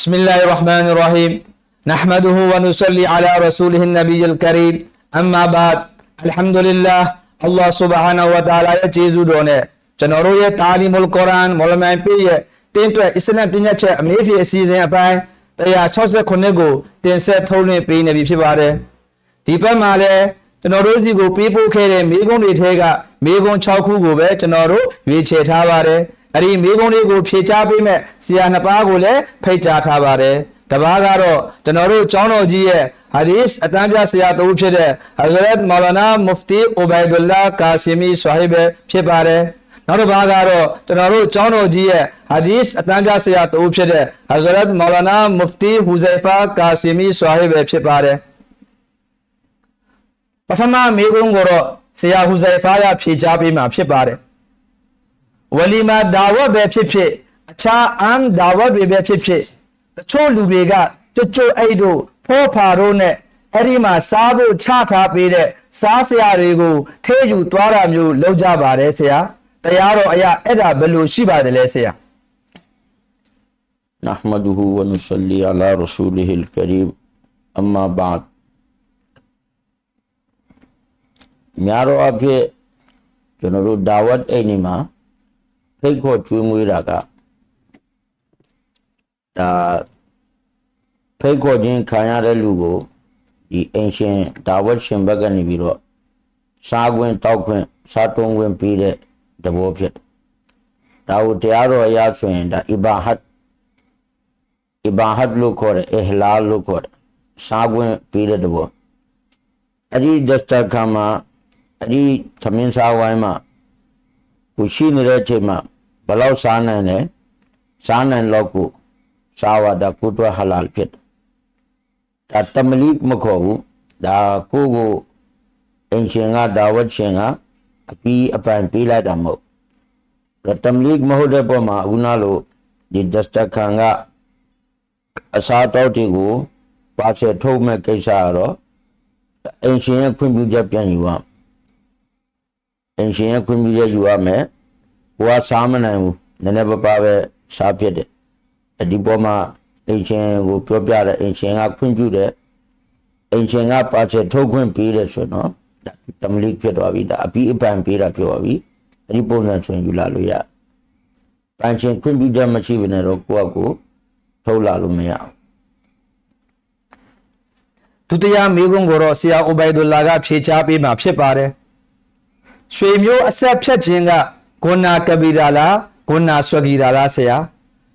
بسم الله الرحمن الرحيم نحمده ونصلي على رسوله النبي الكريم أما بعد الحمد لله الله سبحانه وتعالى ရဲ့ကျေးဇူးတော်နဲ့ကျွန်တော်တို့ရဲ့တာလီမုလ်ကုရ်အာန်မော်လမိုင်ပြည့်ရဲ့တင်းတွက်အစ္စလာမ်ပညာချက်အမေးဖြေအစီအစဉ်အပိုင်း169ကိုတင်ဆက်ထုတ်လွှင့်ပေးနေပြီဖြစ်ပါတယ်ဒီဘက်မှာလည်းကျွန်တော်တို့စီကိုပေးပို့ခဲ့တဲ့မိကုံးတွေထဲကမိကုံး6ခုကိုပဲကျွန်တော်တို့ရွေးချယ်ထားပါတယ် အဲ့ဒီမိကုံးတွေကိုဖြေချပေးမဲ့ဆရာနှစ်ပါးကိုလည်းဖိတ်ကြားထားပါတယ်တပါးကတော့ကျွန်တော်တို့ကျောင်းတော်ကြီးရဲ့ဟာဒီစ်အတန်းပြဆရာတဦးဖြစ်တဲ့ Hazrat Maulana Mufti Ubaidullah Qasimi Sahib ဖြစ်ပါတယ်နောက်တစ်ပါးကတော့ကျွန်တော်တို့ကျောင်းတော်ကြီးရဲ့ဟာဒီစ်အတန်းပြဆရာတဦးဖြစ်တဲ့ Hazrat Maulana Mufti Huzaifa Qasimi Sahib ဖြစ်ပါတယ်ပထမမေးခွန်းကိုတော့ဆရာဟူဇိုင်ဖာရဖြေကြားပေးမှာဖြစ်ပါတယ် ဝလီမာဒါဝတ်ပဲဖြစ်ဖြစ်အခြားအမ်ဒါဝတ်တွေပဲဖြစ်ဖြစ်တချို့လူတွေကကြွကြွအိတ်တို့ဖောဖာတို့နဲ့အဲ့ဒီမှာစားဖို့ချထားပေးတဲ့စားစရာတွေကိုထဲယူသွားတာမျိုးလုပ်ကြပါတယ်ဆရာတရားတော်အရာအဲ့ဒါဘယ်လိုရှိပါတယ်လဲဆရာ نحمده ونصلي على رسوله الكريم أما بعد များတော့အဖြစ်ကျွန်တော်တို့ဒါဝတ်အိမ်နေမှာ ဖိတ်ခေါ်ကျွေးမွေးတာကဒါဖိတ်ခေါ်ခြင်းခံရတဲ့လူကိုဒီအိမ်ရှင်ဒါဝတ်ရှင်ဘက်ကနေပြီးတော့စားခွင့်တောက်ခွင့်စားတုံးခွင့်ပေးတဲ့သဘောဖြစ်တယ်ဒါကိုတရားတော်အရဆိုရင်ဒါအီဘာဟတ်အီဘာဟတ်လို့ခေါ်တယ်အဟလာလို့ခေါ်တယ်စားခွင့်ပေးတဲ့တဘောအဲ့ဒီဒက်တာခါမှာအဲ့ဒီသမင်းစားဝိုင်းမှာကိုရှိနေတဲ့အချိန်မှာဘယ် လောက်စားနိုင်လဲစားနိုင်တော့ကိုစားဝတာကိုတော့ဟလာလ်ဖြစ်တယ်ဒါတမလိမခေါ်ဘူးဒါကိုကိုအင်ရှင်ကဒါဝတ်ရှင်ကအပြီးအပိုင်ပေးလိုက်တာမဟုတ်ဒါတမလိမဟုတ်တဲ့ပုံမှာအခုနလိုဒီဒက်တာခန်ကအစားတောက်တွေကိုပါချက်ထုတ်မဲ့ကိစ္စကတော့အင်ရှင်ရဲ့ခွင့်ပြုချက်ပြန်ယူရမယ်အင်ရှင်ရဲ့ခွင့်ပြုချက်ယူရမယ် ဟိုကစားမနိုင်ဘူးနည်းနည်းပါးပါးပဲစားဖြစ်တယ်အဒီပေါ်မှာအင်ရှင်ကိုပြောပြတဲ့အင်ရှင်ကခွင့်ပြုတယ်အင်ရှင်ကပါချက်ထုတ်ခွင့်ပေးတယ်ဆိုတော့ဒါတမလိဖြစ်သွားပြီဒါအပြီးအပန်ပေးတာဖြစ်သွားပြီအဲ့ဒီပုံစံဆိုရင်ယူလာလို့ရပန်ရှင်ခွင့်ပြုချက်မရှိဘဲနဲ့တော့ကိုယ့်အကိုထုတ်လာလို့မရဘူးဒုတိယမေးခွန်းကိုတော့ဆရာအိုဘိုင်ဒူလာကဖြေချပေးမှာဖြစ်ပါတယ်ရွှေမျိုးအဆက်ဖြတ်ခြင်းက ဂုဏကဘီရာလားဂုဏဆွဂီရာလားဆရာ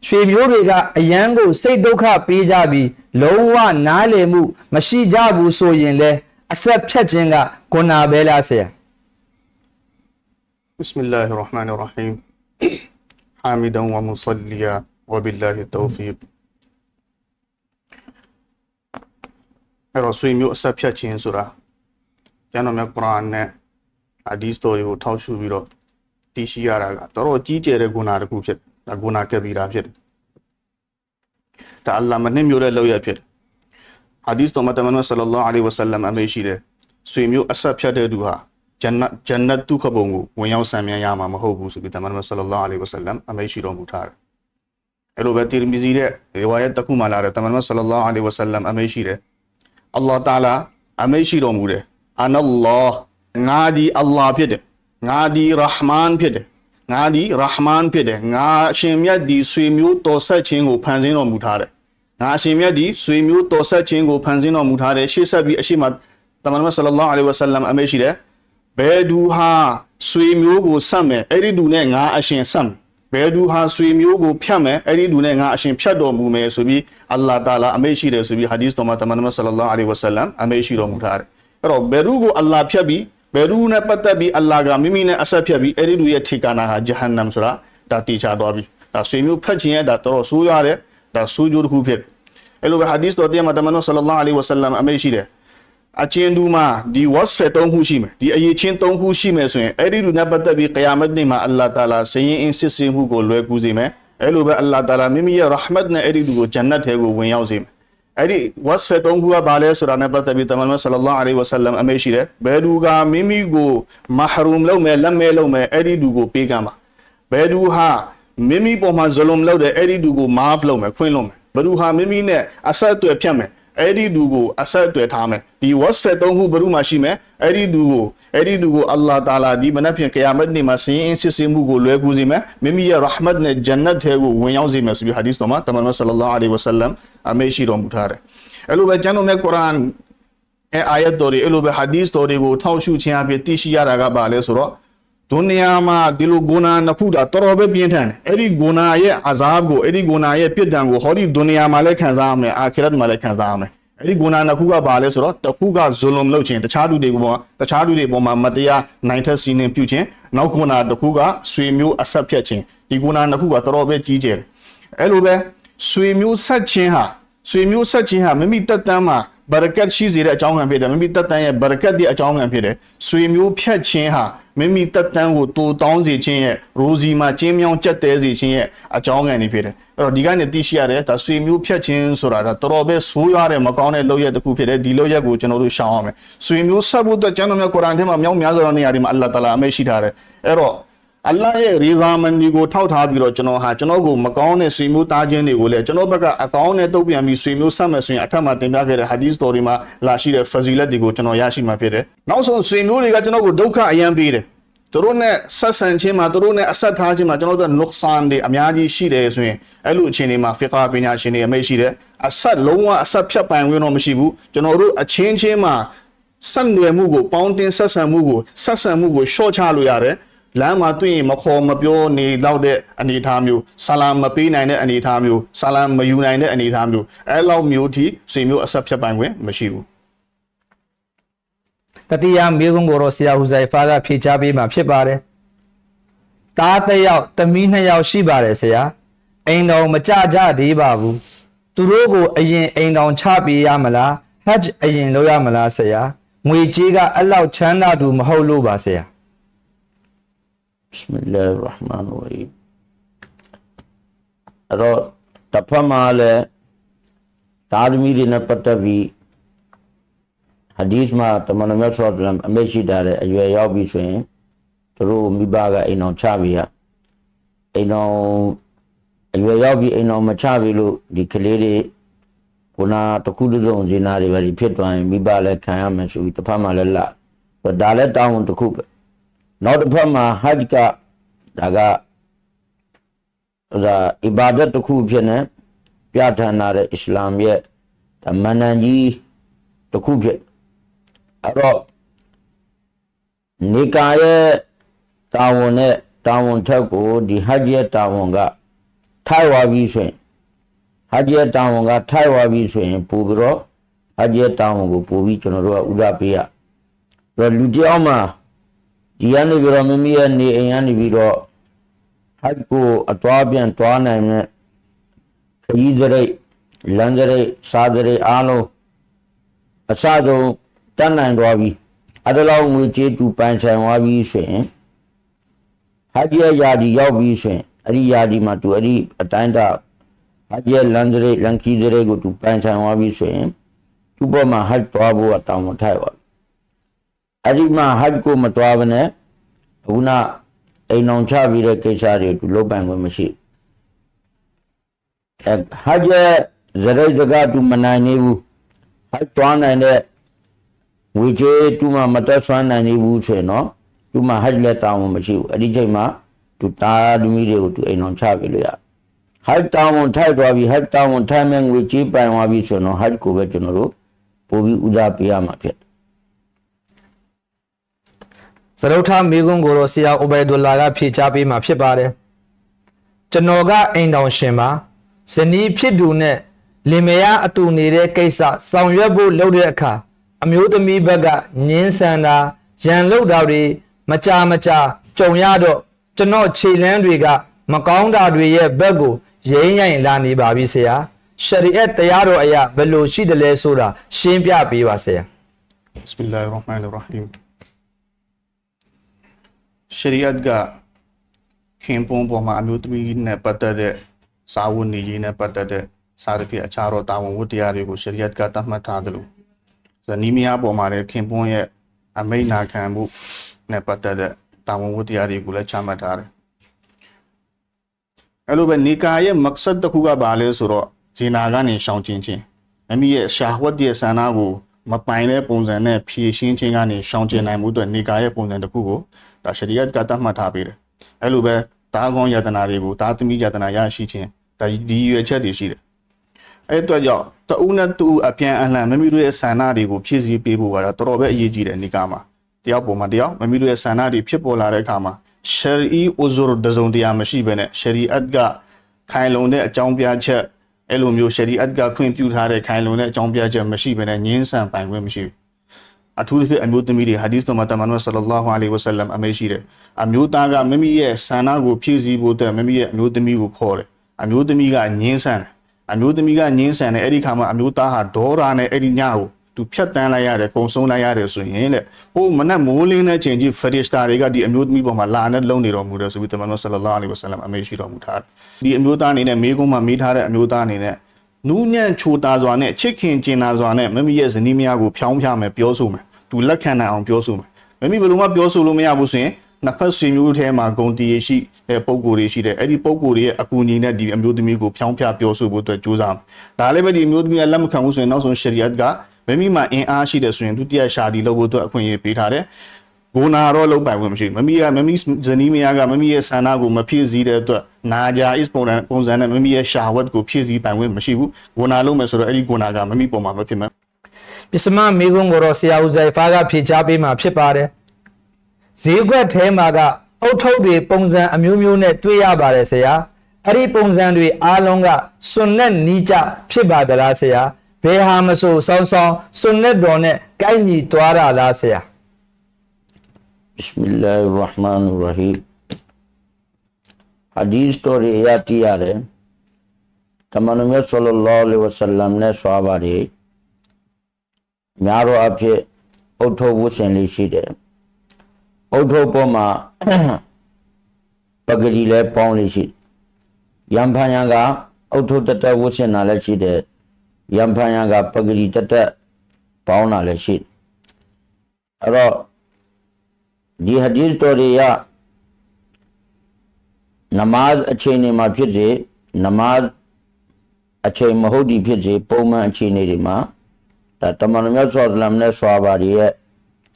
ရွှေမျိုးတွေကအယံကိုစိတ်ဒုက္ခပေးကြပြီးလုံးဝနားလည်မှု မရှိကြဘူးဆိုရင်လေအဆက်ဖြတ်ခြင်းကဂုဏပဲလားဆရာ بسم الله الرحمن الرحيم حامدا ومصليا وبالله التوفيق အဲ့တော့ဆွေမျိုးအဆက်ဖြတ်ခြင်းဆိုတာကျမ်းတော်မြတ်ကုရ်အာန်နဲ့ဟာဒီစတိုရီကိုထောက်ရှုပြီးတော့ တည်ရှိရတာကတော်တော်ကြီးကျယ်တဲ့ဂုဏတစ်ခုဖြစ်တယ်ဒါဂုဏကဘီရာဖြစ်တယ်ဒါအလ္လာဟ်မနှိမ့်မျိုးတဲ့လောက်ရဖြစ်တယ်ဟာဒီစ်တော်မတ်တမန်ဆလ္လာလာဟ်အလိုင်းဝါဆလမ်အမေရှိတယ်ဆွေမျိုးအဆက်ဖြတ်တဲ့သူဟာဂျန်နတ်ဂျန်နတ်ဒုက္ခဘုံကိုဝင်ရောက်ဆံမြန်းရမှာမဟုတ်ဘူးဆိုပြီးတမန်တော်ဆလ္လာလာဟ်အလိုင်းဝါဆလမ်အမေရှိတော်မူထားတယ်အဲ့လိုပဲတီရမီဇီတဲ့ရီဝါယတ်တစ်ခုမှလာတယ်တမန်တော်ဆလ္လာလာဟ်အလိုင်းဝါဆလမ်အမေရှိတယ်အလ္လာဟ်တာလာအမိတ်ရှိတော်မူတယ်အနလောငါဒီအလ္လာဟ်ဖြစ်တယ် ငါဒီရဟ်မန်ဖြစ်တယ်ငါဒီရဟ်မန်ဖြစ်တယ်ငါအရှင်မြတ်ဒီဆွေမျိုးတော်ဆက်ခြင်းကိုဖန်ဆင်းတော်မူထားတယ်ငါအရှင်မြတ်ဒီဆွေမျိုးတော်ဆက်ခြင်းကိုဖန်ဆင်းတော်မူထားတယ်ရှေ့ဆက်ပြီးအရှိမတမန်တော်ဆလ္လာလာဟ်အလိုင်းဝါဆလမ်အမိတ်ရှိတယ်ဘယ်သူဟာဆွေမျိုးကိုဆက်မယ်အဲ့ဒီသူနဲ့ငါအရှင်ဆက်မယ်ဘယ်သူဟာဆွေမျိုးကိုဖြတ်မယ်အဲ့ဒီသူနဲ့ငါအရှင်ဖြတ်တော်မူမယ်ဆိုပြီးအလ္လာဟ်တာလာအမိတ်ရှိတယ်ဆိုပြီးဟာဒီသ်တော်မှာတမန်တော်ဆလ္လာလာဟ်အလိုင်းဝါဆလမ်အမိတ်ရှိတော်မူထားတယ်အဲ့တော့ဘယ်သူကိုအလ္လာဟ်ဖြတ်ပြီး ဘယ်သူနဲ့ပတ်သက်ပြီးအလ္လာဟ်ကမိမိနဲ့အဆက်ဖြတ်ပြီးအဲ့ဒီသူရဲ့ထေကာနာဟာဂျဟန္နမ်ဆိုတာဒါတေချာသွားပြီဒါဆွေမျိုးဖတ်ခြင်းရဲ့ဒါတော်တော်ဆိုးရတယ်ဒါဆိုးကြိုးတစ်ခုဖြစ်တယ်အဲ့လိုပဲဟာဒီသ်တော်တရားမှာတမန်တော်ဆလ္လာလာဟ်အလိုင်းဝါဆလမ်အမိတ်ရှိတယ်အချင်းတူမှာဒီ wasf သုံးခုရှိမယ်ဒီအရေးချင်းသုံးခုရှိမယ်ဆိုရင်အဲ့ဒီလူနဲ့ပတ်သက်ပြီးကယာမတ်နေ့မှာအလ္လာဟ်တာလာစရင်အင်းစစ်စင်မှုကိုလွယ်ကူစေမယ်အဲ့လိုပဲအလ္လာဟ်တာလာမိမိရဲ့ရဟမတ်နဲ့အဲ့ဒီလူကိုဂျန်နတ်ထဲကိုဝင်ရောက်စေမယ် အဲ့ဒီ wasf သုံးခုကဘာလဲဆိုတာနဲ့ပတ်သက်ပြီးတမန်တော်ဆလ္လာလာဟ်အလိုင်းဝါဆလမ်အမေရှိတယ်ဘယ်သူကမိမိကိုမဟရူမ်လုပ်မယ်လက်မဲလုပ်မယ်အဲ့ဒီလူကိုပေးကမ်းပါဘယ်သူဟာမိမိပေါ်မှာဇလုံလုပ်တယ်အဲ့ဒီလူကိုမာဖလုပ်မယ်ခွင့်လုပ်မယ်ဘ누구ဟာမိမိနဲ့အဆက်အသွယ်ဖြတ်မယ် အဲ့ဒီလူကိုအဆက်အသွယ်ထားမယ်ဒီ wasfat သုံးခုဘ누구မှရှိမယ်အဲ့ဒီလူကိုအဲ့ဒီလူကိုအလ္လာတာလာဒီမနက်ဖြန်ကယာမတ်နေ့မှာစင်ရင်စစ်စင်မှုကိုလွယ်ကူစေမယ်မိမိရဲ့ rahmat နဲ့ jannat ထဲကိုဝင်ရောက်စေမယ်ဆိုပြီး hadith တော်မှာတမန်တော် sallallahu alaihi wasallam အမေရှိတော်မူထားတယ်အဲ့လိုပဲကျမ်းတော်မြတ်ကုရ်အာန်အဲအာယတ်တော်တွေအဲ့လိုပဲ hadith တော်တွေကိုထောက်ရှုခြင်းအပြင်သိရှိရတာကဘာလဲဆိုတော့ ဒုနီယာမှာဒီလိုဂုဏနှစ်ခုတာတော်တော်ပဲပြင်းထန်တယ်အဲ့ဒီဂုဏရဲ့အဇာဘ်ကိုအဲ့ဒီဂုဏရဲ့ပြစ်ဒဏ်ကိုဟောဒီဒုနီယာမှာလည်းခံစားရမယ်အာခိရတ်မှာလည်းခံစားရမယ်အဲ့ဒီဂုဏနှစ်ခုကဘာလဲဆိုတော့တစ်ခုကဇွလုံလုပ်ခြင်းတခြားသူတွေပေါ်တခြားသူတွေပေါ်မှာမတရားနိုင်ထက်စီးနှင်ပြုခြင်းနောက်ဂုဏတစ်ခုကဆွေမျိုးအဆက်ဖြတ်ခြင်းဒီဂုဏနှစ်ခုကတော်တော်ပဲကြီးကျယ်တယ်အဲ့လိုပဲဆွေမျိုးဆက်ခြင်းဟာဆွေမျိုးဆက်ခြင်းဟာမိမိတက်တမ်းမှာ ဘရကတ်ရှိစေတဲ့အကြောင်းခံဖြစ်တယ်မိမိတက်တမ်းရဲ့ဘရကတ်ရဲ့အကြောင်းခံဖြစ်တယ်ဆွေမျိုးဖြတ်ခြင်းဟာမိမိတက်တမ်းကိုတိုးတောင်းစေခြင်းရဲ့ရိုစီမှာကျင်းမြောင်းကြက်တဲစေခြင်းရဲ့အကြောင်းခံနေဖြစ်တယ်အဲ့တော့ဒီကနေသိရှိရတယ်ဒါဆွေမျိုးဖြတ်ခြင်းဆိုတာဒါတော်တော်ပဲဆိုးရွားတဲ့မကောင်းတဲ့လုပ်ရက်တစ်ခုဖြစ်တယ်ဒီလုပ်ရက်ကိုကျွန်တော်တို့ရှောင်ရမယ်ဆွေမျိုးဆက်ဖို့အတွက်ကျမ်းတော်မြတ်ကုရ်အာန်ထဲမှာမြောက်များစွာသောနေရာတွေမှာအလ္လာဟ်တအာလာအမိန့်ရှိထားတယ်အဲ့တော့ အလ္လာဟ်ရဲ့ရီဇာမန်ဒီကိုထောက်ထားပြီးတော့ကျွန်တော်ဟာကျွန်တော်ကိုမကောင်းတဲ့ဆွေမျိုးသားချင်းတွေကိုလည်းကျွန်တော်ဘက်ကအကောင်းနဲ့တုတ်ပြန်ပြီးဆွေမျိုးဆက်မယ်ဆိုရင်အထက်မှာတင်ပြခဲ့တဲ့ hadith story မှာလာရှိတဲ့ fazilat တွေကိုကျွန်တော်ရရှိမှာဖြစ်တယ်။နောက်ဆုံးဆွေမျိုးတွေကကျွန်တော်ကိုဒုက္ခအယံပေးတယ်။သူတို့နဲ့ဆက်ဆံခြင်းမှာသူတို့နဲ့အဆက်ထားခြင်းမှာကျွန်တော်တို့က nuqsan တွေအများကြီးရှိတယ်ဆိုရင်အဲ့လိုအခြေအနေမှာ fiqh ပညာရှင်တွေအမိတ်ရှိတယ်။အဆက်လုံးဝအဆက်ဖြတ်ပိုင်ဝင်တော့မရှိဘူး။ကျွန်တော်တို့အချင်းချင်းမှာဆက်နွယ်မှုကိုပေါင်းတင်ဆက်ဆံမှုကိုဆက်ဆံမှုကိုရှော့ချလို့ရတယ်။ လမ်းမှာတွေ့ရင်မခေါ်မပြောနေတော့တဲ့အနေအထားမျိုးဆလာမပေးနိုင်တဲ့အနေအထားမျိုးဆလာမယူနိုင်တဲ့အနေအထားမျိုးအဲလောက်မျိုးထိဆွေမျိုးအဆက်ဖြတ်ပိုင်ခွင့်မရှိဘူးတတိယမိဂုံကိုတော့ဆရာဟူဇိုင်ဖာကဖြေချပေးမှာဖြစ်ပါတယ်။တားတစ်ယောက်သမီးနှစ်ယောက်ရှိပါတယ်ဆရာ။အိမ်တော်မကြကြသေးပါဘူး။သူတို့ကိုအရင်အိမ်တော်ချပေးရမလား။ဟတ်ဂျ်အရင်လုပ်ရမလားဆရာ။ငွေကြေးကအလောက်ချမ်းသာသူမဟုတ်လို့ပါဆရာ بسم الله الرحمن الرحيم အဲ့တော့တစ်ဖက်မှာလည်းသာသမီတွေနဲ့ပတ်သက်ပြီးဟာဒီသ်မှာတမန်တော်မြတ်ဆောလ္လမ်အမိန့်ရှိတာတဲ့အရွယ်ရောက်ပြီဆိုရင်သူတို့မိဘကအိမ်အောင်ချပြီရအိမ်အောင်အရွယ်ရောက်ပြီအိမ်အောင်မချပြီလို့ဒီကလေးတွေခုနတစ်ခုတစ်စုံဇီနာတွေပဲဖြစ်သွားရင်မိဘလည်းခံရမယ်ဆိုပြီးတစ်ဖက်မှာလည်းလာဒါလည်းတောင်းဝန်တစ်ခုပဲ နောက်တစ်ဖက်မှာဟဂျ်ကဒါကဒါအီဘာဒတ်တစ်ခုဖြစ်နေပြဋ္ဌာန်းလာတဲ့အစ္စလာမ်ရဲ့ဒါမန္တန်ကြီးတစ်ခုဖြစ်အဲ့တော့နေကာရဲ့တာဝန်နဲ့တာဝန်ထက်ကိုဒီဟဂျ်ရဲ့တာဝန်ကထိုက်ဝါပြီဆိုရင်ဟဂျ်ရဲ့တာဝန်ကထိုက်ဝါပြီဆိုရင်ပို့ပြီးတော့ဟဂျ်ရဲ့တာဝန်ကိုပို့ပြီးကျွန်တော်တို့ကဥဒပေးရအဲ့တော့လူတစ်ယောက်မှာ ဒီကနေပြီးတော့မိမိရဲ့နေအိမ်ကနေပြီးတော့ဟတ်ကိုအသွားပြန်သွားနိုင်တဲ့ခရီးစရိတ်လမ်းစရိတ်စားစရိတ်အားလုံးအစဆုံးတတ်နိုင်သွားပြီအဲ့ဒါလောက်ငွေကြေးတူပန်ဆိုင်သွားပြီဆိုရင်ဟတ်ရဲ့ယာဒီရောက်ပြီဆိုရင်အဲ့ဒီယာဒီမှာသူအဲ့ဒီအတိုင်းတာဟတ်ရဲ့လမ်းစရိတ်လမ်းခီးစရိတ်ကိုသူပန်ဆိုင်သွားပြီဆိုရင်သူ့ဘောမှာဟတ်သွားဖို့အတောင်းမထိုက်ပါဘူး အဲ့ဒီမှာဟတ်ကိုမတွားဘဲနဲ့အခုနအိမ်အောင်ချပြီးတဲ့ကိစ္စတွေသူလုပ်ပိုင်ခွင့်မရှိအဲဟတ်ရဲ့ဇရိတ်တကသူမနိုင်နေဘူးဟတ်တွားနိုင်တဲ့ဝေချေသူမှမတက်ဆွမ်းနိုင်နေဘူးဆိုရင်နော်သူမှဟတ်လက်တောင်းမှမရှိဘူးအဲ့ဒီချိန်မှာသူတာသမီးတွေကိုသူအိမ်အောင်ချပြီးလို့ရဟတ်တောင်းဝန်ထိုက်သွားပြီဟတ်တောင်းဝန်ထိုက်မဲ့ငွေကြေးပိုင်သွားပြီဆိုရင်တော့ဟတ်ကိုပဲကျွန်တော်တို့ပို့ပြီးဥစားပေးရမှာဖြစ်တယ် ။သ ရုတ်ထမိဂုံကိုတော့ဆရာအိုဘယ်ဒူလာကဖြေချပေးမှာဖြစ်ပါတယ်။ကျွန်တော်ကအိမ်တော်ရှင်ပါ။ဇနီးဖြစ်သူနဲ့လင်မယားအတူနေတဲ့ကိစ္စဆောင်ရွက်ဖို့လုပ်တဲ့အခါအမျိုးသမီးဘက်ကညင်းဆန်တာရန်လုတာတွေမကြာမကြာကြုံရတော့ကျွန်တော်ခြေလန်းတွေကမကောင်းတာတွေရဲ့ဘက်ကိုရိမ့်ရိုင်လာနေပါပြီဆရာရှရီအတ်တရားတော်အရာဘယ်လိုရှိတယ်လဲဆိုတာရှင်းပြပေးပါဆရာ بسم الله الرحمن الرحيم ရှရီအတ်ကခင်ပွန်းပေါ်မှာအမျိုးသမီးနဲ့ပတ်သက်တဲ့စာဝတ်နေရေးနဲ့ပတ်သက်တဲ့စာရဖြစ်အခြားသောတာဝန်ဝတ္တရားတွေကိုရှရီအတ်ကသတ်မှတ်ထားတယ်လို့ဇနီးမယားပေါ်မှာလည်းခင်ပွန်းရဲ့အမိန့်နာခံမှုနဲ့ပတ်သက်တဲ့တာဝန်ဝတ္တရားတွေကိုလည်းချမှတ်ထားတယ်အဲ့လိုပဲနေကာရဲ့မက်ဆတ်တစ်ခုကဘာလဲဆိုတော့ဇေနာကနေရှောင်ကျဉ်ခြင်းမိမိရဲ့ရှာဝတ်ရဲ့ဆန္ဒကိုမပိုင်တဲ့ပုံစံနဲ့ဖြည့်ရှင်းခြင်းကနေရှောင်ကျဉ်နိုင်မှုအတွက်နေကာရဲ့ပုံစံတစ်ခုကို ဒါရှရီယတ်ကတတ်မှတ်ထားပေးတယ်အဲ့လိုပဲတားကောင်းယတနာတွေကိုတားသမီးယတနာရရှိခြင်းဒါဒီရွယ်ချက်တွေရှိတယ်အဲ့အတွက်ကြောင့်တဦးနဲ့တူအပြန်အလှန်မိမိတို့ရဲ့ဆန္ဒတွေကိုဖြည့်ဆည်းပေးဖို့ကတော့တော်တော်ပဲအရေးကြီးတယ်နေကာမှာတယောက်ပုံမှာတယောက်မိမိတို့ရဲ့ဆန္ဒတွေဖြစ်ပေါ်လာတဲ့အခါမှာရှရီဥဇူရဒဇုံတရားမရှိဘဲနဲ့ရှရီအတ်ကခိုင်လုံတဲ့အကြောင်းပြချက်အဲ့လိုမျိုးရှရီအတ်ကခွင့်ပြုထားတဲ့ခိုင်လုံတဲ့အကြောင်းပြချက်မရှိဘဲနဲ့ငင်းဆန်ပိုင်ခွင့်မရှိဘူး အထူးသဖြင့်အမျိုးသမီးတွေဟာဒီသ်တော်မှာတမန်တော်ဆလလောလဟ်အလိုင်းဝဆလမ်အမေရှိတယ်အမျိုးသားကမိမိရဲ့ဆန္ဒကိုဖြည့်ဆည်းဖို့အတွက်မိမိရဲ့အမျိုးသမီးကိုခေါ်တယ်အမျိုးသမီးကငင်းဆန်တယ်အမျိုးသမီးကငင်းဆန်တယ်အဲ့ဒီခါမှာအမျိုးသားဟာဒေါရာနဲ့အဲ့ဒီညကိုသူဖြတ်တန်းလိုက်ရတယ်ကုံဆုံးလိုက်ရတယ်ဆိုရင်တဲ့ဟိုမနက်မိုးလင်းတဲ့ချိန်ကြီးဖရစ်တာတွေကဒီအမျိုးသမီးပေါ်မှာလာနဲ့လုံနေတော်မူတယ်ဆိုပြီးတမန်တော်ဆလလောလဟ်အလိုင်းဝဆလမ်အမေရှိတော်မူထားတယ်ဒီအမျိုးသားအနေနဲ့မိကုန်းမှာမိထားတဲ့အမျိုးသားအနေနဲ့ နူးညံ့ချိုတာစွာနဲ့ချစ်ခင်ကျင်နာစွာနဲ့မမီရဲ့ဇနီးမယားကိုဖြောင်းဖြမယ်ပြောဆိုမယ်သူလက်ခံနိုင်အောင်ပြောဆိုမယ်မမီဘယ်လိုမှပြောဆိုလို့မရဘူးဆိုရင်နှစ်ဖက်ဆွေမျိုးထဲမှာဂုံတီရရှိတဲ့ပုံကိုယ်တွေရှိတယ်အဲ့ဒီပုံကိုယ်တွေရဲ့အကူအညီနဲ့ဒီအမျိုးသမီးကိုဖြောင်းဖြပြောဆိုဖို့အတွက်ကြိုးစားမယ်ဒါလည်းပဲဒီအမျိုးသမီးကလက်မခံဘူးဆိုရင်နောက်ဆုံးရှရီယတ်ကမမီမှာအင်အားရှိတယ်ဆိုရင်ဒုတိယရှာဒီလုပ်ဖို့အတွက်အခွင့်အရေးပေးထားတယ် ဂုနာတော့လုံးပိုင်ဝင်မရှိဘူးမမီကမမီဇနီးမယားကမမီရဲ့ဆန္ဒကိုမဖြည့်ဆည်းတဲ့အတွက်နာဂျာ is ပုံစံပုံစံနဲ့မမီရဲ့ရှာဝတ်ကိုဖြည့်ဆည်းပိုင်ဝင်မရှိဘူးဂုနာလုံးမယ်ဆိုတော့အဲ့ဒီဂုနာကမမီပုံမှာမဖြစ်မှာပစ္စမမိကုံကိုတော့ဆရာဦးဇိုင်ဖာကဖြေချပေးမှာဖြစ်ပါတယ်ဈေးကွက်ထဲမှာကအုတ်ထုတ်တွေပုံစံအမျိုးမျိုးနဲ့တွေ့ရပါတယ်ဆရာအဲ့ဒီပုံစံတွေအားလုံးကစွန်နဲ့နီးကြဖြစ်ပါသလားဆရာဘယ်ဟာမဆိုစောင်းစောင်းစွန်နဲ့တော်နဲ့ကိုက်ညီသွားတာလားဆရာ Bismillahir Rahmanir Rahim ဟာဒီစတိုရီအရတိရတယ်တမန်တော်မြတ်ဆလလောလဟ်ဝဆလမ်နဲ့ဆွာပါတွေများတော့အဖြစ်အုတ်ထုတ်ဝတ်ဆင်လေးရှိတယ်အုတ်ထုတ်ပေါ်မှာပဂရီလဲပေါင်းလေးရှိရံဖန်ရံကအုတ်ထုတ်တက်တက်ဝတ်ဆင်တာလည်းရှိတယ်ရံဖန်ရံကပဂရီတက်တက်ပေါင်းတာလည်းရှိတယ်အဲ့တော့ ဒီဟဒီသ်တော်တွေရနမတ်အချိန်တွေမှာဖြစ်စေနမတ်အချိန်မဟုတ်ဒီဖြစ်စေပုံမှန်အချိန်တွေမှာဒါတမန်တော်မြတ်ဆောလမ်နဲ့ဆွာပါတွေရဲ့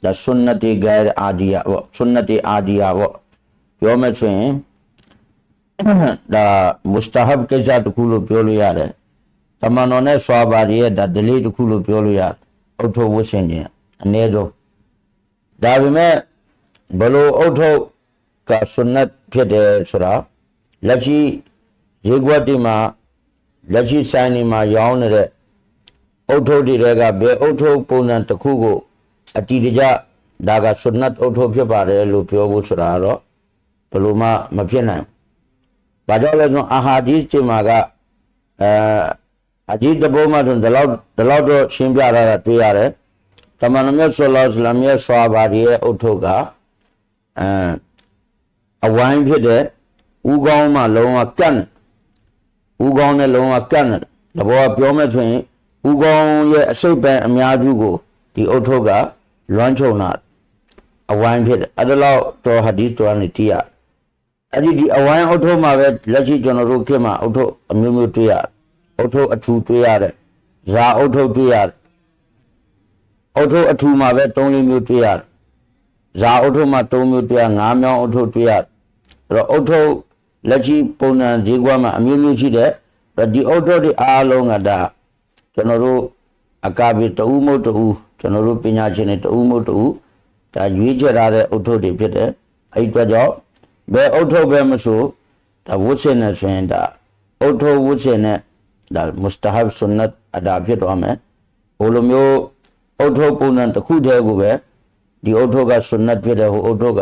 ဒါဆွန်နတီဂိုင်အာဒီယာပေါ့ဆွန်နတီအာဒီယာပေါ့ပြောမယ်ဆိုရင်ဒါမုစတဟဘ်ကိစ္စတစ်ခုလို့ပြောလို့ရတယ်တမန်တော်နဲ့ဆွာပါတွေရဲ့ဒါဒလေးတစ်ခုလို့ပြောလို့ရတယ်အုတ်ထုပ်ဝတ်ဆင်ခြင်းအနည်းဆုံးဒါပေမဲ့ ဘလို့အုတ်ထုတ်ကဆွနတ်ဖြစ်တယ်ဆိုတာလက်ရှိရေခွက်တိမှာလက်ရှိဆိုင်ဒီမှာရောင်းနေတဲ့အုတ်ထုတ်တွေကဘယ်အုတ်ထုတ်ပုံစံတစ်ခုကိုအတီတကြဒါကဆွနတ်အုတ်ထုတ်ဖြစ်ပါတယ်လို့ပြောဖို့ဆိုတာတော့ဘလို့မှမဖြစ်နိုင်ဘူး။ဘာကြောင့်လဲဆိုတော့အာဟာဒီစ်ချိန်မှာကအဲအဂျီတဘောမှာဆိုဒီလောက်ဒီလောက်တော့ရှင်းပြရတာတွေ့ရတယ်။တမန်တော်မြတ်ဆလ္လာလဟ်အလัยဟိဝါစလမ်ရဲ့ဆွာဘာဒီရဲ့အုတ်ထုတ်က အဲအဝိုင်းဖြစ်တဲ့ဥကောင်းမှလုံးဝကန့်တယ်ဥကောင်းနဲ့လုံးဝကန့်တယ်တဘောကပြောမဲ့ဆိုရင်ဥကောင်းရဲ့အစိတ်ပံအများစုကိုဒီအုတ်ထုတ်ကလွမ်းချုံတာအဝိုင်းဖြစ်တယ်အဲ့ဒါတော့တော်ဟာဒီစ်တော်နဲ့တီးရအဲ့ဒီဒီအဝိုင်းအုတ်ထုတ်မှာပဲလက်ရှိကျွန်တော်တို့ခေတ်မှာအုတ်ထုတ်အမျိုးမျိုးတွေ့ရအုတ်ထုတ်အထူတွေ့ရတယ်ဇာအုတ်ထုတ်တွေ့ရတယ်အုတ်ထုတ်အထူမှာပဲ၃လေးမျိုးတွေ့ရတယ် ဇာအုတ်ထုမှ၃မျိုးတွေ့ရ၅မြောင်းအုတ်ထုတွေ့ရအဲ့တော့အုတ်ထုလက်ရှိပုံစံဈေးကွက်မှာအမျိုးမျိုးရှိတယ်အဲ့ဒီအုတ်ထုတွေအားလုံးကဒါကျွန်တော်တို့အကားပိတဦးမဟုတ်တဦးကျွန်တော်တို့ပညာရှင်တွေတဦးမဟုတ်တဦးဒါရွေးချယ်ထားတဲ့အုတ်ထုတွေဖြစ်တယ်အဲ့ဒီအတွက်ကြောင့်ဘယ်အုတ်ထုပဲမဆိုဒါဝတ်ဆင်နေဆိုရင်ဒါအုတ်ထုဝတ်ဆင်နဲ့ဒါမုစတဟဘ်ဆွန်နတ်အဒါဖြစ်သွားမယ်ဘိုလိုမျိုးအုတ်ထုပုံစံတစ်ခုတည်းကိုပဲ ဒီအုတ်ထုတ်ကဆွနတ်ဖြစ်တယ်ဟိုအုတ်ထုတ်က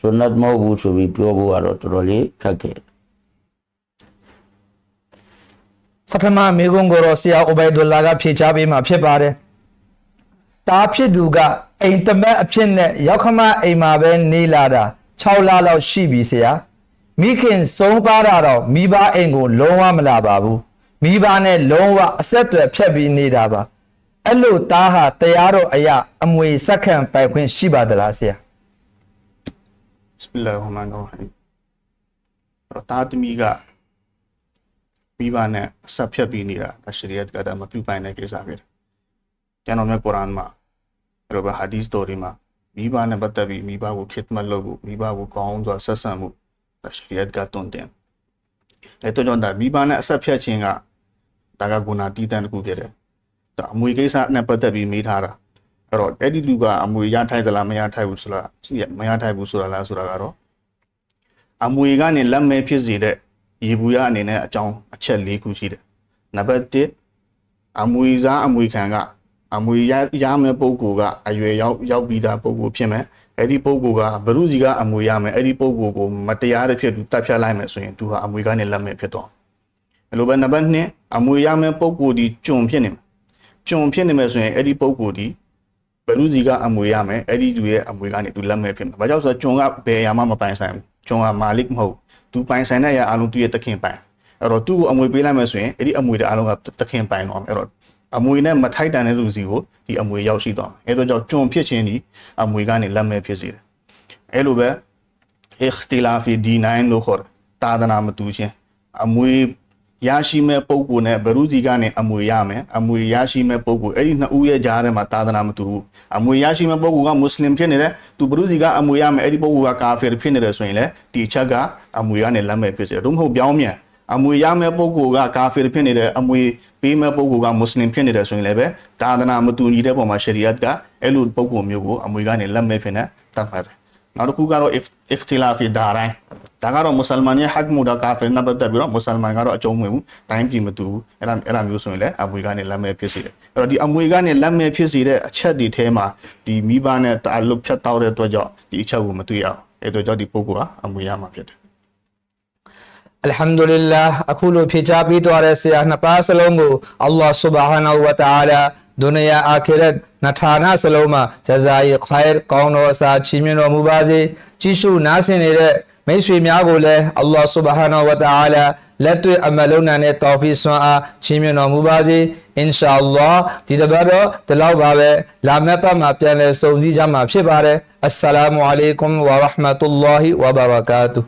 ဆွနတ်မဟုတ်ဘူးဆိုပြီးပြောဖို့ကတော့တော်တော်လေးခက်ခဲတယ်ဆထမမိကုံကိုတော့ဆရာအိုဘိုင်ဒူလာကဖြေချပေးမှာဖြစ်ပါတယ်တားဖြစ်သူကအိမ်တမက်အဖြစ်နဲ့ရောက်ခမအိမ်မှာပဲနေလာတာ6လလောက်ရှိပြီဆရာမိခင်ဆုံးပါတာတော့မိဘအိမ်ကိုလုံးဝမလာပါဘူးမိဘနဲ့လုံးဝအဆက်အသွယ်ဖြတ်ပြီးနေတာပါ အဲ့လိုတားဟာတရားတော်အရာအမွေစက္ကန့်ပိုင်ခွင့်ရှိပါသလားဆရာဘစ်စမီလာဟ်ရဟ်မာန်ရဟီမ်အဲ့တော့တာသမီကမိဘနဲ့အဆက်ဖြတ်ပြီးနေတာဒါရှရီယတ်ကဒါမပြုပိုင်တဲ့ကိစ္စဖြစ်တယ်ကျွန်တော်မြတ်ကုရ်အာန်မှာအဲ့တော့ဟာဒီသ်တော်တွေမှာမိဘနဲ့ပတ်သက်ပြီးမိဘကိုခစ်မတ်လုပ်ဖို့မိဘကိုကောင်းစွာဆက်ဆံမှုဒါရှရီယတ်ကတွန်းတင်အဲ့တော့ကြောင့်ဒါမိဘနဲ့အဆက်ဖြတ်ခြင်းကဒါကဂုဏတီးတန်တစ်ခုဖြစ်တယ်ဒါ အမွေကိစ္စနဲ့ပတ်သက်ပြီးမေးထားတာအဲ့တော့အဲ့ဒီလူကအမွေရထိုက်သလားမရထိုက်ဘူးဆိုတာရှိရမရထိုက်ဘူးဆိုတာလားဆိုတာကတော့အမွေကနေလက်မဲဖြစ်စေတဲ့ရေဘူးရအနေနဲ့အကြောင်းအချက်၄ခုရှိတယ်နံပါတ်1အမွေစားအမွေခံကအမွေရရမယ့်ပုံကိုကအရွယ်ရောက်ရောက်ပြီးသားပုံကိုဖြစ်မယ်အဲ့ဒီပုံကိုကဘရုစီကအမွေရမယ်အဲ့ဒီပုံကိုကိုမတရားတဲ့ဖြစ်သူတတ်ဖြတ်လိုက်မယ်ဆိုရင်သူဟာအမွေကနေလက်မဲ့ဖြစ်သွားအဲ့လိုပဲနံပါတ်2အမွေရမယ့်ပုံကိုဒီကျွန်ဖြစ်နေမယ် ကျွန်ဖြစ်နေမယ်ဆိုရင်အဲ့ဒီပုံကိုဒီဘရုစီကအမွေရမယ်အဲ့ဒီသူရဲ့အမွေကနေသူလက်မဲ့ဖြစ်မှာဘာကြောင့်ဆိုတော့ကျွန်ကဘယ်အရာမှမပိုင်ဆိုင်ဘူးကျွန်ကမာလစ်မဟုတ်သူပိုင်ဆိုင်တဲ့အရာအလုံးသူရဲ့တခင်ပိုင်အဲ့တော့သူ့ကိုအမွေပေးလိုက်မယ်ဆိုရင်အဲ့ဒီအမွေတဲ့အလုံးကတခင်ပိုင်တော့အဲ့တော့အမွေနဲ့မထိုက်တန်တဲ့လူစီကိုဒီအမွေရောက်ရှိသွားမယ်အဲ့တော့ကြောင့်ကျွန်ဖြစ်ခြင်းဒီအမွေကနေလက်မဲ့ဖြစ်စေတယ်အဲ့လိုပဲ ikhtilaf fi dinain လို့ခေါ်တယ်တာသနာမတူခြင်းအမွေ ရရှိမဲ့ပုံကိုနဲ့ဘရုစီကနေအမွေရမယ်အမွေရရှိမဲ့ပုံကိုအဲ့ဒီနှစ်ဦးရဲ့ကြားထဲမှာတာသနာမတူဘူးအမွေရရှိမဲ့ပုံကမွတ်စလင်ဖြစ်နေတယ်သူဘရုစီကအမွေရမယ်အဲ့ဒီပုံကကာဖီဖြစ်နေတယ်ဆိုရင်လေဒီချက်ကအမွေကနေလက်မဲ့ဖြစ်စေတယ်တို့မဟုတ်ပြောင်းမြန်အမွေရမဲ့ပုံကကာဖီဖြစ်နေတယ်အမွေပေးမဲ့ပုံကမွတ်စလင်ဖြစ်နေတယ်ဆိုရင်လည်းပဲတာသနာမတူညီတဲ့ပုံမှာရှရီယတ်ကအဲ့လိုပုံမျိုးကိုအမွေကနေလက်မဲ့ဖြစ်နေတတ်မှတ်တယ် နောက်တစ်ခုကတော့ ikhtilaf fi darain ဒါကတော့မွတ်စလမန်ရဲ့ hak မူဒါကာဖီနဲ့ပတ်သက်ပြီးတော့မွတ်စလမန်ကတော့အကျုံးဝင်ဘူးတိုင်းပြည်မတူဘူးအဲ့ဒါအဲ့ဒါမျိုးဆိုရင်လည်းအမွေကနေလက်မဲ့ဖြစ်စေတယ်အဲ့တော့ဒီအမွေကနေလက်မဲ့ဖြစ်စေတဲ့အချက်တွေထဲမှာဒီမိဘနဲ့တာလွတ်ဖြတ်တောက်တဲ့အတွက်ကြောင့်ဒီအချက်ကိုမတွေ့ရအောင်အဲ့အတွက်ကြောင့်ဒီပုဂ္ဂိုလ်ဟာအမွေရမှာဖြစ်တယ် Alhamdulillah အခုလိုဖြေချပေးသွားတဲ့ဆရာနှစ်ပါးစလုံးကို Allah Subhanahu wa Ta'ala ဒုနီယာအာခိရတ်နှစ်ဌာနစလုံးမှာဂျဇာယီခိုင်ကောင်းတော်အစာချီးမြှင့်တော်မူပါစေကြီးစုနားဆင်နေတဲ့မိတ်ဆွေများကိုလည်း Allah Subhanahu wa Ta'ala လက်တွေ့အမလလုံးနိုင်တဲ့တောဖီဆွမ်းအားချီးမြှင့်တော်မူပါစေအင်ရှာအလ္လာဟ်ဒီတစ်ပတ်တော့ဒီလောက်ပါပဲလာမယ့်ပတ်မှာပြန်လည်စုံစည်းကြမှာဖြစ်ပါတယ်အစ္စလာမုအလိုင်ကွမ်ဝါရဟ်မတ်တူလာဟီဝါဘရကာတူ